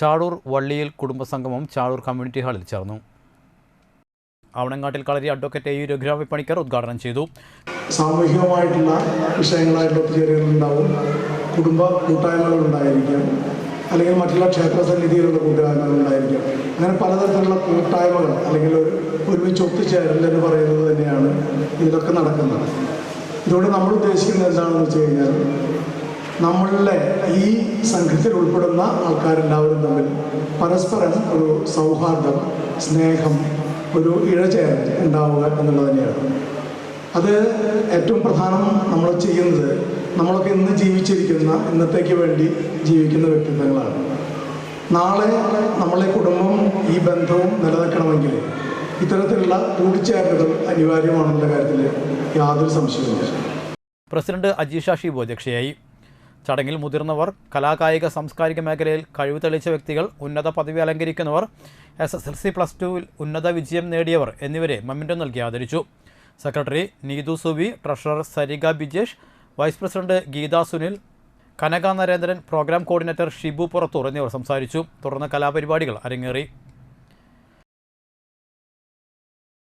ചാളൂർ വള്ളിയിൽ കുടുംബസംഗമം Chalur community ഹാളിൽ ചേർന്നു. Avanangattil Kalari advocate A U Raghurama Panicker ഉദ്ഘാടനം ചെയ്തു. സാമൂഹികമായിട്ടുള്ള വിഷയങ്ങളായിട്ട് ഒത്തുചേരലുണ്ടാവും കുടുംബ കൂട്ടായ്മകൾ ഉണ്ടായിരിക്കാം അല്ലെങ്കിൽ മറ്റുള്ള ക്ഷേത്ര സന്നിധിയിലുള്ള കൂട്ടായ്മകൾ ഉണ്ടായിരിക്കാം അങ്ങനെ പലതരത്തിലുള്ള കൂട്ടായ്മകൾ അല്ലെങ്കിൽ ഒരു ഒരുമിച്ച് ഒത്തുചേരൽ എന്ന് പറയുന്നത് തന്നെയാണ് ഇതിലൊക്കെ നടക്കുന്നത്. ഇതോടെ നമ്മൾ ഉദ്ദേശിക്കുന്നത് എന്താണെന്ന് വെച്ച് കഴിഞ്ഞാൽ നമ്മളിലെ ഈ സംഘത്തിൽ ഉൾപ്പെടുന്ന ആൾക്കാരെല്ലാവരും തമ്മിൽ പരസ്പരം ഒരു സൗഹാർദ്ദം സ്നേഹം ഒരു ഇഴചേരൽ ഉണ്ടാവുക എന്നുള്ളത് തന്നെയാണ്. അത് ഏറ്റവും പ്രധാനം നമ്മൾ ചെയ്യുന്നത് നമ്മളൊക്കെ ഇന്ന് ജീവിച്ചിരിക്കുന്ന ഇന്നത്തേക്ക് വേണ്ടി ജീവിക്കുന്ന വ്യക്തിത്വങ്ങളാണ്. നാളെ നമ്മളെ കുടുംബം ഈ ബന്ധവും നിലനിൽക്കണമെങ്കിൽ ഇത്തരത്തിലുള്ള കൂടിച്ചേരലുകൾ അനിവാര്യമാണെന്നുള്ള കാര്യത്തിൽ യാതൊരു സംശയവുമില്ല. പ്രസിഡന്റ് അജീഷ ഷിബു അധ്യക്ഷയായി ചടങ്ങിൽ മുതിർന്നവർ കലാകായിക സാംസ്കാരിക മേഖലയിൽ കഴിവ് തെളിയിച്ച വ്യക്തികൾ ഉന്നത പദവി അലങ്കരിക്കുന്നവർ S S L C plus ടുവിൽ ഉന്നത വിജയം നേടിയവർ എന്നിവരെ മമ്മിന്റോ നൽകി ആദരിച്ചു. Secretary Neethu Subi treasurer Sarika Bijesh vice president Geetha Sunil Kanaka Narendran programme coordinator Shibu Purathur എന്നിവർ സംസാരിച്ചു. തുടർന്ന് കലാപരിപാടികൾ അരങ്ങേറി.